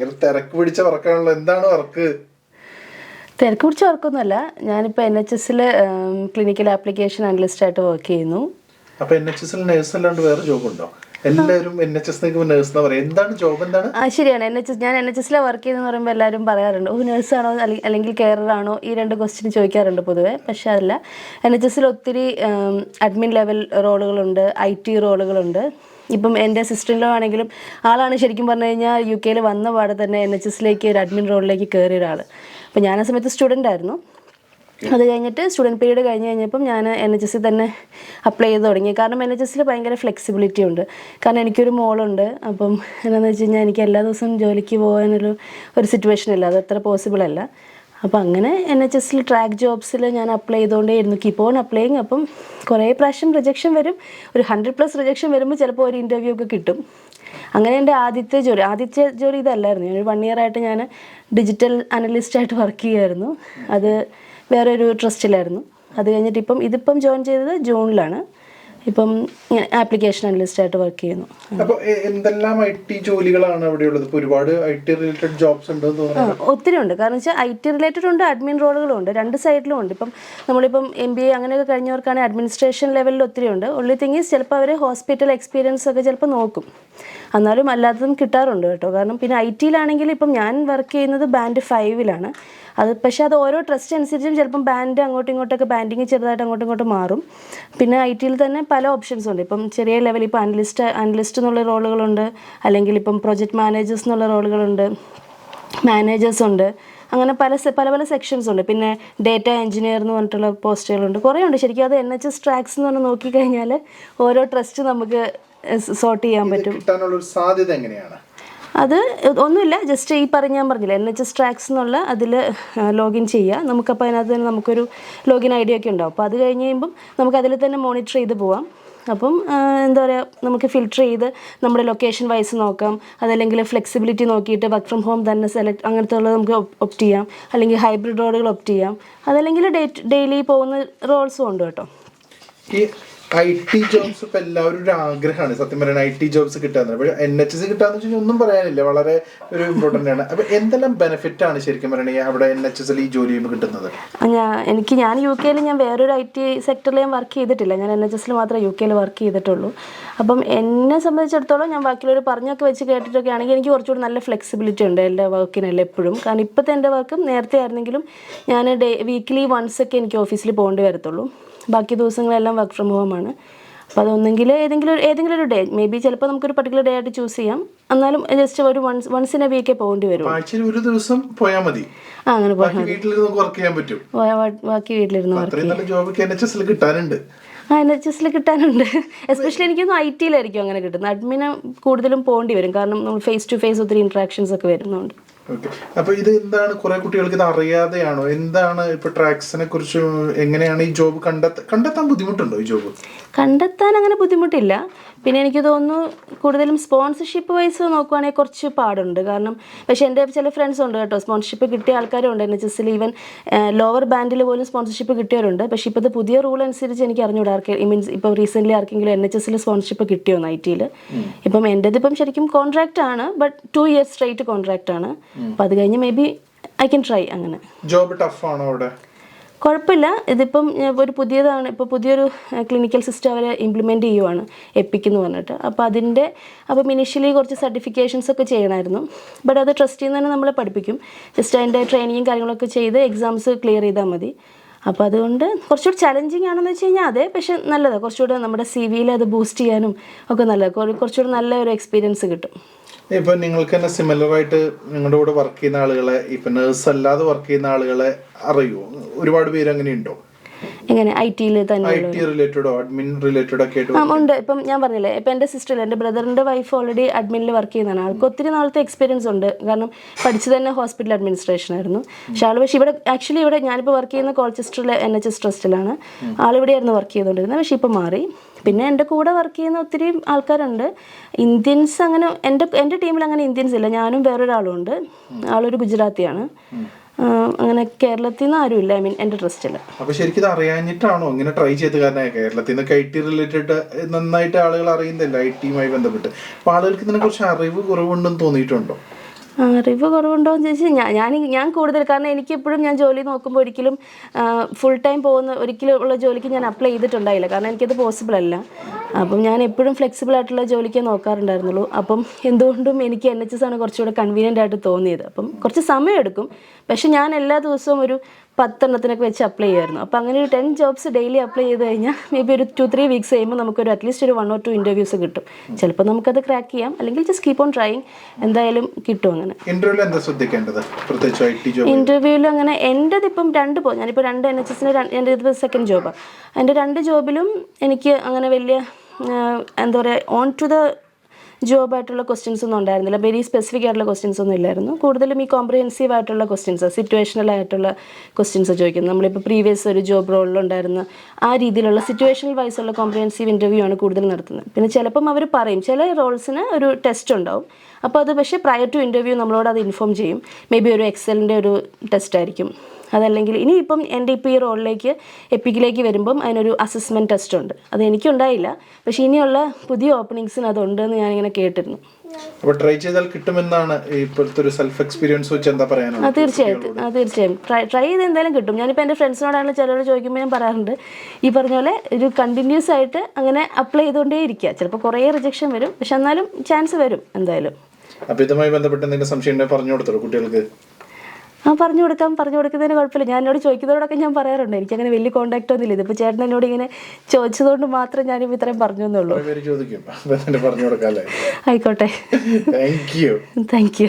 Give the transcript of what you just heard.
ഭയങ്കര തിരക്ക് പിടിച്ച വർക്കാണല്ലോ എന്താണ് വർക്ക്? തിരക്ക് പിടിച്ച വർക്കൊന്നുമല്ല ഞാനിപ്പോൾ എൻ എച്ച് എസിൽ ക്ലിനിക്കൽ ആപ്ലിക്കേഷൻ അനലിസ്റ്റ് ആയിട്ട് വർക്ക് ചെയ്യുന്നു. അപ്പൊ എൻ എച്ച് എസിൽ നേഴ്സ് അല്ലാണ്ട് വേറെ ജോബ് ഉണ്ടോ? എല്ലാവരും എൻ എച്ച് എസ് നേഴ്സ് എന്ന് പറയാം? എന്താണ് ജോബ് എന്താണ്? ആ ശരിയാണ്. എൻ എച്ച് എസ് ഞാൻ എൻ എച്ച് എസിലെ വർക്ക് ചെയ്യുന്ന പറയുമ്പോൾ എല്ലാവരും പറയാറുണ്ട് ഓ നഴ്സാണോ അല്ലെങ്കിൽ കെയറാണോ ഈ രണ്ട് ക്വസ്റ്റ്യൻ ചോദിക്കാറുണ്ട് പൊതുവേ. പക്ഷേ അതല്ല എൻ എച്ച് എസിൽ ഒത്തിരി അഡ്മിൻ ലെവൽ റോളുകളുണ്ട് ഐ ടി റോളുകളുണ്ട്. ഇപ്പം എന്റെ സിസ്റ്ററിലോ ആണെങ്കിലും ആളാണ് ശരിക്കും പറഞ്ഞു കഴിഞ്ഞാൽ യു കെയിൽ വന്ന പാടെ തന്നെ എൻ എച്ച് എസിലേക്ക് ഒരു അഡ്മിൻ റോളിലേക്ക് കയറിയ ഒരാൾ അപ്പം ഞാൻ ആ സമയത്ത് സ്റ്റുഡന്റ് ആയിരുന്നു. അത് കഴിഞ്ഞിട്ട് സ്റ്റുഡന്റ് പീരീഡ് കഴിഞ്ഞ് കഴിഞ്ഞപ്പം ഞാൻ എൻ എച്ച് എസ് തന്നെ അപ്ലൈ ചെയ്ത് തുടങ്ങി. കാരണം എൻ എച്ച് എസ്സിൽ ഭയങ്കര ഫ്ലെക്സിബിലിറ്റി ഉണ്ട്. കാരണം എനിക്കൊരു മോളുണ്ട്. അപ്പം എന്താണെന്ന് വെച്ച് കഴിഞ്ഞാൽ എനിക്ക് എല്ലാ ദിവസവും ജോലിക്ക് പോകാനൊരു ഒരു സിറ്റുവേഷൻ ഇല്ല. അത് അത്ര പോസിബിൾ അല്ല. അപ്പം അങ്ങനെ എൻ എച്ച് എസ്സിൽ ട്രാക്ക് ജോബ്സിൽ ഞാൻ അപ്ലൈ ചെയ്തുകൊണ്ടേയിരുന്നു കീപ്പ് ഓൺ അപ്ലൈയിങ് അപ്പം കുറേ പ്രാവശ്യം റിജക്ഷൻ വരും. ഒരു ഹൺഡ്രഡ് പ്ലസ് റിജക്ഷൻ വരുമ്പോൾ ചിലപ്പോൾ ഒരു ഇന്റർവ്യൂ ഒക്കെ കിട്ടും. അങ്ങനെ എന്റെ ആദ്യത്തെ ജോലി ആദ്യത്തെ ജോലി ഇതല്ലായിരുന്നു. ഞാനൊരു വൺ ഇയർ ആയിട്ട് ഞാൻ ഡിജിറ്റൽ അനലിസ്റ്റായിട്ട് വർക്ക് ചെയ്യുമായിരുന്നു അത് വേറെ ഒരു ട്രസ്റ്റിലായിരുന്നു അത് കഴിഞ്ഞിട്ട് ഇപ്പം ഇതിപ്പം ജോയിൻ ചെയ്തത് ജൂണിലാണ്. ഇപ്പം ആപ്ലിക്കേഷൻ അനലിസ്റ്റ് ആയിട്ട് വർക്ക് ചെയ്യുന്നു. അപ്പോൾ എന്തെല്ലാം ഐ ടി ജോലികളാണ് അവിടെ ഉള്ളത് ഇപ്പൊ ഒരുപാട് ഐ ടി റിലേറ്റഡ് ജോബ്സ് തോന്നുന്നു. ഒത്തിരി ഉണ്ട്. കാരണം വെച്ചാൽ ഐ ടി റിലേറ്റഡ് ഉണ്ട് അഡ്മിൻ റോളുകളും ഉണ്ട്. രണ്ട് സൈഡിലും ഉണ്ട്. ഇപ്പം നമ്മളിപ്പം എം ബി എ അങ്ങനെയൊക്കെ കഴിഞ്ഞവർക്കാണെങ്കിൽ അഡ്മിനിസ്ട്രേഷൻ ലെവലിൽ ഒത്തിരി ഉണ്ട്. ഉള്ളി തിങ്ങി ചിലപ്പോൾ അവർ ഹോസ്പിറ്റൽ എക്സ്പീരിയൻസ് ഒക്കെ ചിലപ്പോൾ നോക്കും. എന്നാലും അല്ലാത്തതും കിട്ടാറുണ്ട് കേട്ടോ. കാരണം പിന്നെ ഐ ടിയിലാണെങ്കിൽ ഇപ്പം ഞാൻ വർക്ക് ചെയ്യുന്നത് ബാൻഡ് ഫൈവിലാണ് അത് പക്ഷേ അത് ഓരോ ട്രസ്റ്റ് അനുസരിച്ചും ചിലപ്പം ബാൻഡ് അങ്ങോട്ടും ഇങ്ങോട്ടൊക്കെ ബാൻഡിങ് ചെറുതായിട്ട് അങ്ങോട്ടും ഇങ്ങോട്ടും മാറും. പിന്നെ ഐ ടിയിൽ തന്നെ പല ഓപ്ഷൻസ് ഉണ്ട്. ഇപ്പം ചെറിയ ലെവൽ ഇപ്പോൾ അനലിസ്റ്റ് അനലിസ്റ്റ് എന്നുള്ള റോളുകളുണ്ട്. അല്ലെങ്കിൽ ഇപ്പം പ്രൊജക്ട് മാനേജേഴ്സ് എന്നുള്ള റോളുകളുണ്ട്. മാനേജേഴ്സ് ഉണ്ട്. അങ്ങനെ പല പല പല സെക്ഷൻസ് ഉണ്ട്. പിന്നെ ഡേറ്റ എഞ്ചിനീയർ എന്ന് പറഞ്ഞിട്ടുള്ള പോസ്റ്റുകളുണ്ട് കുറേ ഉണ്ട്. ശരിക്കും അത് എൻ എച്ച് എസ് ട്രാക്സ് എന്ന് പറഞ്ഞ് നോക്കിക്കഴിഞ്ഞാൽ ഓരോ ട്രസ്റ്റ് നമുക്ക് സോർട്ട് ചെയ്യാൻ പറ്റും. സാധ്യത എങ്ങനെയാണ്? അത് ഒന്നുമില്ല ജസ്റ്റ് ഈ പറഞ്ഞ ഞാൻ പറഞ്ഞില്ല എൻ എച്ച് എസ് ട്രാക്സ് എന്നുള്ള അതിൽ ലോഗിൻ ചെയ്യുക. നമുക്കപ്പോൾ അതിനകത്ത് തന്നെ നമുക്കൊരു ലോഗിൻ ഐ ഡി ഒക്കെ ഉണ്ടാവും. അപ്പോൾ അത് കഴിഞ്ഞ് കഴിയുമ്പം നമുക്ക് അതിൽ തന്നെ മോണിറ്റർ ചെയ്ത് പോവാം. അപ്പം എന്താ പറയുക നമുക്ക് ഫിൽറ്റർ ചെയ്ത് നമ്മുടെ ലൊക്കേഷൻ വൈസ് നോക്കാം. അതല്ലെങ്കിൽ ഫ്ലെക്സിബിലിറ്റി നോക്കിയിട്ട് വർക്ക് ഫ്രം ഹോം തന്നെ സെലക്ട് അങ്ങനത്തെ ഉള്ളത് നമുക്ക് ഒപ്റ്റ് ചെയ്യാം. അല്ലെങ്കിൽ ഹൈബ്രിഡ് റോഡുകൾ ഒപ്റ്റ് ചെയ്യാം. അതല്ലെങ്കിൽ ഡെയിലി പോകുന്ന റോൾസും ഉണ്ട് കേട്ടോ. ഐ ടി ജോബ്സ് ഇപ്പൊ എല്ലാവരും ഒരു ആഗ്രഹമാണ്. സത്യം പറയുന്നത് ഐ ടി ജോബ്സ് കിട്ടാന്ന്. പക്ഷേ എൻ എച്ച് എസ് കിട്ടാന്ന് വെച്ചാൽ ഒന്നും പറയാനില്ല. വളരെ ഒരു ഇമ്പോർട്ടന്റ് ആണ്. അപ്പൊ എന്തെല്ലാം ബെനിഫിറ്റ് ആണ് ശരിക്കും പറയണെങ്കിൽ അവിടെ എൻ എച്ച് എസ് ഈ ജോലി ചെയ്യുമ്പോൾ കിട്ടുന്നത്? എനിക്ക് ഞാൻ യു കെയിൽ ഞാൻ വേറൊരു ഐ ടി സെക്ടറിൽ ഞാൻ വർക്ക് ചെയ്തിട്ടില്ല. ഞാൻ എൻ എച്ച് എസിൽ മാത്രമേ യു കെയിൽ വർക്ക് ചെയ്തിട്ടുള്ളൂ. അപ്പം എന്നെ സംബന്ധിച്ചിടത്തോളം ഞാൻ ബാക്കിയുള്ളവർ പറഞ്ഞൊക്കെ വെച്ച് കേട്ടിട്ടൊക്കെ ആണെങ്കിൽ എനിക്ക് കുറച്ചുകൂടി നല്ല ഫ്ലെക്സിബിലിറ്റി ഉണ്ട് എന്റെ വർക്കിനെല്ലാം എപ്പോഴും. കാരണം ഇപ്പോഴത്തെ എന്റെ വർക്കും നേരത്തെ ആയിരുന്നെങ്കിലും ഞാൻ ഡേ വീക്ക്ലി വൺസ് ഒക്കെ എനിക്ക് ഓഫീസിൽ പോകേണ്ടി വരത്തുള്ളൂ. ബാക്കി ദിവസങ്ങളെല്ലാം വർക്ക് ഫ്രം ഹോം ആണ്. അപ്പോൾ അതൊന്നെങ്കിൽ ഏതെങ്കിലും ഏതെങ്കിലും ഒരു ഡേ മേ ബി ചിലപ്പോൾ നമുക്കൊരു പർട്ടിക്കുലർ ഡേ ആയിട്ട് ചൂസ് ചെയ്യാം. എന്നാലും ജസ്റ്റ് ഒരു വൺസ് വൺസ് ഇൻ എ വീക്കേ പോകേണ്ടി വരും. ആഴ്ചയിൽ ഒരു ദിവസം പോയാൽ മതി. ആ അങ്ങനെ പോയി ബാക്കി വീട്ടിൽ വർക്ക് ചെയ്യാൻ പറ്റും. ബാക്കി വീട്ടിലിരുന്ന് വർക്ക് നല്ല ജോബ് എൻ എച്ച് എസിൽ കിട്ടാനുണ്ട്. ആ എൻ എച്ച് എസിൽ കിട്ടാനുണ്ട്. എസ്പെഷ്യലി എനിക്കൊന്നും ഐ ടിയിലായിരിക്കും അങ്ങനെ കിട്ടുന്നത്. അഡ്മിന് കൂടുതലും പോകേണ്ടി വരും. കാരണം നമ്മൾ ഫേസ് ടു ഫേസ് ഒത്തിരി ഇൻട്രാക്ഷൻസ് ഒക്കെ വരുന്നുണ്ട്. ഓക്കെ. അപ്പൊ ഇത് എന്താണ്? കുറെ കുട്ടികൾക്ക് ഇത് അറിയാതെയാണോ? എന്താണ് ഇപ്പൊ ട്രാക്സിനെ കുറിച്ച് എങ്ങനെയാണ് ഈ ജോബ് കണ്ടെത്താൻ കണ്ടെത്താൻ ബുദ്ധിമുട്ടുണ്ടോ ഈ ജോബ്? കണ്ടെത്താൻ അങ്ങനെ ബുദ്ധിമുട്ടില്ല. പിന്നെ എനിക്ക് തോന്നുന്നു കൂടുതലും സ്പോൺസർഷിപ്പ് വൈസ് നോക്കുവാണെങ്കിൽ കുറച്ച് പാടുണ്ട്. കാരണം പക്ഷേ എന്റെ ചില ഫ്രണ്ട്സ് ഉണ്ട് കേട്ടോ. സ്പോൺസർഷിപ്പ് കിട്ടിയ ആൾക്കാരുണ്ട് എൻ എച്ച് എസിൽ. ഈവൻ ലോവർ ബാൻഡിൽ പോലും സ്പോൺസർഷിപ്പ് കിട്ടിയവരുണ്ട്. പക്ഷേ ഇത് പുതിയ റൂൾ അനുസരിച്ച് എനിക്ക് അറിഞ്ഞൂടാ ആർക്ക് മീൻസ് ഇപ്പോൾ റീസെന്റ്ലി ആർക്കെങ്കിലും എൻ എച്ച് എസിൽ സ്പോൺസർഷിപ്പ് കിട്ടിയോ ഐ ടിയിൽ ഇപ്പം എന്റെതിപ്പം ശരിക്കും കോൺട്രാക്റ്റ് ആണ് but two years straight contract ആണ് അപ്പോൾ അത് കഴിഞ്ഞ് may be I can try അങ്ങനെ. ജോബ് ടഫ് ആണോ അവിടെ? കുഴപ്പമില്ല ഇതിപ്പം ഒരു പുതിയതാണ്. ഇപ്പോൾ പുതിയൊരു ക്ലിനിക്കൽ സിസ്റ്റം അവർ ഇംപ്ലിമെന്റ് ചെയ്യുവാണ്. എപ്പിക് എന്ന് പറഞ്ഞിട്ട്. അപ്പോൾ അതിന്റെ അപ്പം ഇനിഷ്യലി കുറച്ച് സർട്ടിഫിക്കേഷൻസ് ഒക്കെ ചെയ്യണമായിരുന്നു ബട്ട് അത് ട്രസ്റ്റിൽ നിന്ന് തന്നെ നമ്മളെ പഠിപ്പിക്കും. ജസ്റ്റ് അതിന്റെ ട്രെയിനിങ്ങും കാര്യങ്ങളൊക്കെ ചെയ്ത് എക്സാംസ് ക്ലിയർ ചെയ്താൽ മതി. അപ്പോൾ അതുകൊണ്ട് കുറച്ചുകൂടി ചലഞ്ചിങ് ആണെന്ന് വെച്ച് കഴിഞ്ഞാൽ അതെ. പക്ഷെ നല്ലതാണ് കുറച്ചുകൂടെ നമ്മുടെ സി വിയിൽ അത് ബൂസ്റ്റ് ചെയ്യാനും ഒക്കെ നല്ലത്. കുറച്ചുകൂടി നല്ല ഒരു എക്സ്പീരിയൻസ് കിട്ടും. ഇപ്പൊ നിങ്ങൾക്ക് തന്നെ സിമിലർ ആയിട്ട് നിങ്ങളുടെ കൂടെ വർക്ക് ചെയ്യുന്ന ആളുകളെ ഇപ്പൊ നേഴ്സ് അല്ലാതെ വർക്ക് ചെയ്യുന്ന ആളുകളെ അറിയുമോ ഒരുപാട് പേര് അങ്ങനെ ഉണ്ടോ? എങ്ങനെ? ഐ ടിയിൽ തന്നെ റിലേറ്റഡോ അഡ്മിൻ റിലേറ്റഡ് ഒക്കെ ഉണ്ട്. ഇപ്പം ഞാൻ പറഞ്ഞില്ലേ ഇപ്പം എന്റെ സിസ്റ്റർ എന്റെ ബ്രദറിന്റെ വൈഫ് ഓൾറെഡി അഡ്മിനിൽ വർക്ക് ചെയ്യുന്നതാണ്. ആൾക്ക് ഒത്തിരി നാളത്തെ എക്സ്പീരിയൻസ് ഉണ്ട്. കാരണം പഠിച്ചു തന്നെ ഹോസ്പിറ്റൽ അഡ്മിനിസ്ട്രേഷൻ ആയിരുന്നു. പക്ഷെ ആൾ പക്ഷേ ഇവിടെ ആക്ച്വലി ഇവിടെ ഞാനിപ്പോൾ വർക്ക് ചെയ്യുന്ന കോൾച്ചസ്റ്ററിലെ എൻ എച്ച് എസ് ട്രസ്റ്റിലാണ് ആളിവിടെയായിരുന്നു വർക്ക് ചെയ്തുകൊണ്ടിരുന്നത് പക്ഷേ ഇപ്പം മാറി. പിന്നെ എന്റെ കൂടെ വർക്ക് ചെയ്യുന്ന ഒത്തിരി ആൾക്കാരുണ്ട്. ഇന്ത്യൻസ് അങ്ങനെ എന്റെ എന്റെ ടീമിൽ അങ്ങനെ ഇന്ത്യൻസ് ഇല്ല. ഞാനും വേറൊരാളും ഉണ്ട്. ആളൊരു ഗുജറാത്തിയാണ്. അങ്ങനെ കേരളത്തിൽ നിന്ന് ഇല്ല. ഐ മീൻ എന്റെ ട്രസ്റ്റിൽ അപ്പോൾ ശരിക്കും ഇത് അറിയാഞ്ഞിട്ടാണോ ഇങ്ങനെ ട്രൈ ചെയ്ത് കാരണം കേരളത്തിൽ നിന്നൊക്കെ ഐ ടി റിലേറ്റഡ് നന്നായിട്ട് ആളുകൾ അറിയുന്നില്ല. ഐ ടിയുമായി ബന്ധപ്പെട്ട്. അപ്പോൾ ആളുകൾക്ക് ഇതിനെ കുറിച്ച് അറിവ് കുറവുണ്ടെന്ന് തോന്നിയിട്ടുണ്ടോ? അറിവ് കുറവുണ്ടോ എന്ന് ചോദിച്ചാൽ ഞാൻ ഞാൻ ഞാൻ കൂടുതൽ കാരണം എനിക്കെപ്പോഴും ഞാൻ ജോലി നോക്കുമ്പോൾ ഒരിക്കലും ഫുൾ ടൈം പോകുന്ന ഒരിക്കലും ഉള്ള ജോലിക്ക് ഞാൻ അപ്ലൈ ചെയ്തിട്ടുണ്ടായില്ല. കാരണം എനിക്കത് പോസിബിൾ അല്ല. അപ്പം ഞാൻ എപ്പോഴും ഫ്ലെക്സിബിൾ ആയിട്ടുള്ള ജോലിക്കേ നോക്കാറുണ്ടായിരുന്നുള്ളൂ. അപ്പം എന്തുകൊണ്ടും എനിക്ക് എൻ എച്ച് എസ് ആണ് കുറച്ചുകൂടെ കൺവീനിയന്റ് ആയിട്ട് തോന്നിയത്. അപ്പം കുറച്ച് സമയം എടുക്കും. പക്ഷെ ഞാൻ എല്ലാ ദിവസവും ഒരു പത്തെണ്ണത്തിനൊക്കെ വെച്ച് അപ്ലൈ ചെയ്യുമായിരുന്നു. അപ്പോൾ അങ്ങനെ ഒരു ടെൻ ജോബ്സ് ഡെയിലി അപ്ലൈ ചെയ്ത് കഴിഞ്ഞാൽ മേ ബി ഒരു ടു ത്രീ വീക്സ് കഴിയുമ്പോൾ നമുക്കൊരു അറ്റ്ലീസ്റ്റ് ഒരു വൺ ഓർ ടു ഇന്റർവ്യൂസ് കിട്ടും. ചിലപ്പോൾ നമുക്കത് ക്രാക്ക് ചെയ്യാം. അല്ലെങ്കിൽ ജസ്റ്റ് കീപ്പ് ഓൺ ട്രൈയിങ് എന്തായാലും കിട്ടും അങ്ങനെ. ഇന്റർവ്യൂവിൽ അങ്ങനെ എന്റെത് ഇപ്പം രണ്ട് പോകും ഞാനിപ്പോൾ രണ്ട് എൻ എച്ച് എസിന് എന്റെ ഇത് സെക്കൻഡ് ജോബാണ് എന്റെ രണ്ട് ജോബിലും എനിക്ക് അങ്ങനെ വലിയ എന്താ പറയുക ഓൺ ടു ദ ജോബായിട്ടുള്ള ക്വസ്റ്റ്യൻസ് ഒന്നും ഉണ്ടായിരുന്നില്ല. വെരി സ്പെസിഫിക് ആയിട്ടുള്ള ക്വസ്റ്റ്യൻസ് ഒന്നും ഇല്ലായിരുന്നു. കൂടുതലും ഈ കോംപ്രിഹെൻസീവ് ആയിട്ടുള്ള ക്വസ്റ്റ്യൻസ് സിറ്റുവേഷണൽ ആയിട്ടുള്ള ക്വസ്റ്റ്യൻസ് ചോദിക്കുന്നത്. നമ്മളിപ്പോൾ പ്രീവിയസ് ഒരു ജോബ് റോളിലുണ്ടായിരുന്ന ആ രീതിയിലുള്ള സിറ്റുവേഷണൽ വൈസ് ഉള്ള കോംപ്രിഹെൻസീവ് ഇന്റർവ്യൂ ആണ് കൂടുതൽ നടത്തുന്നത്. പിന്നെ ചിലപ്പം അവർ പറയും ചില റോൾസിന് ഒരു ടെസ്റ്റ് ഉണ്ടാവും. അപ്പോൾ അത് പക്ഷേ പ്രയർ ടു ഇന്റർവ്യൂ നമ്മളോട് അത് ഇൻഫോം ചെയ്യും. മേ ബി ഒരു എക്സലിന്റെ ഒരു ടെസ്റ്റ് ആയിരിക്കും. അതല്ലെങ്കിൽ ഇനിയിപ്പം എന്റെ ഇപ്പോൾ ഈ റോളിലേക്ക് എപ്പിക്കിലേക്ക് വരുമ്പം അതിനൊരു അസസ്മെന്റ് ടെസ്റ്റ് ഉണ്ട്. അത് എനിക്കുണ്ടായില്ല. പക്ഷേ ഇനിയുള്ള പുതിയ ഓപ്പണിങ്സിന് അതുണ്ട് എന്ന് ഞാനിങ്ങനെ കേട്ടിരുന്നു. അപ്പോൾ ട്രൈ ചെയ്താൽ കിട്ടുമെന്നാണ് ഇപ്പോഴത്തെ ഒരു സെൽഫ് എക്സ്പീരിയൻസ് വെച്ച് എന്താ പറയാനുള്ളത്? തീർച്ചയായിട്ടും. തീർച്ചയായും. ട്രൈ ട്രൈ ചെയ്ത് എന്തായാലും കിട്ടും. ഞാനിപ്പോൾ എന്റെ ഫ്രണ്ട്സിനോടാണ് ചിലരോട് ചോദിക്കുമ്പോൾ ഞാൻ പറയാറുണ്ട്. ഈ പറഞ്ഞ പോലെ ഒരു കണ്ടിന്യൂസ് ആയിട്ട് അങ്ങനെ അപ്ലൈ ചെയ്തുകൊണ്ടേ ഇരിക്കുക. ചിലപ്പോൾ കുറേ റിജക്ഷൻ വരും. പക്ഷെ എന്നാലും ചാൻസ് വരും എന്തായാലും. അപ്പോൾ ഇതുമായി ബന്ധപ്പെട്ട് എന്തെങ്കിലും സംശയം ഉണ്ടെങ്കിൽ പറഞ്ഞു കൊടുത്തോളൂ കുട്ടികൾക്ക്? ആ പറഞ്ഞു കൊടുക്കാം പറഞ്ഞു കൊടുക്കുന്നതിന് കുഴപ്പമില്ല. ഞാൻ എന്നോട് ചോദിക്കുന്നതോടൊക്കെ ഞാൻ പറയാറുണ്ട്. എനിക്ക് അങ്ങനെ വലിയ കോൺടാക്റ്റ് ഒന്നുമില്ല ഇതിപ്പോൾ ചേട്ടൻ എന്നോട് ഇങ്ങനെ ചോദിച്ചതുകൊണ്ട് മാത്രം ഞാനിപ്പോൾ ഇത്രയും പറഞ്ഞു എന്നുള്ളൂ. ആയിക്കോട്ടെ. Thank you thank you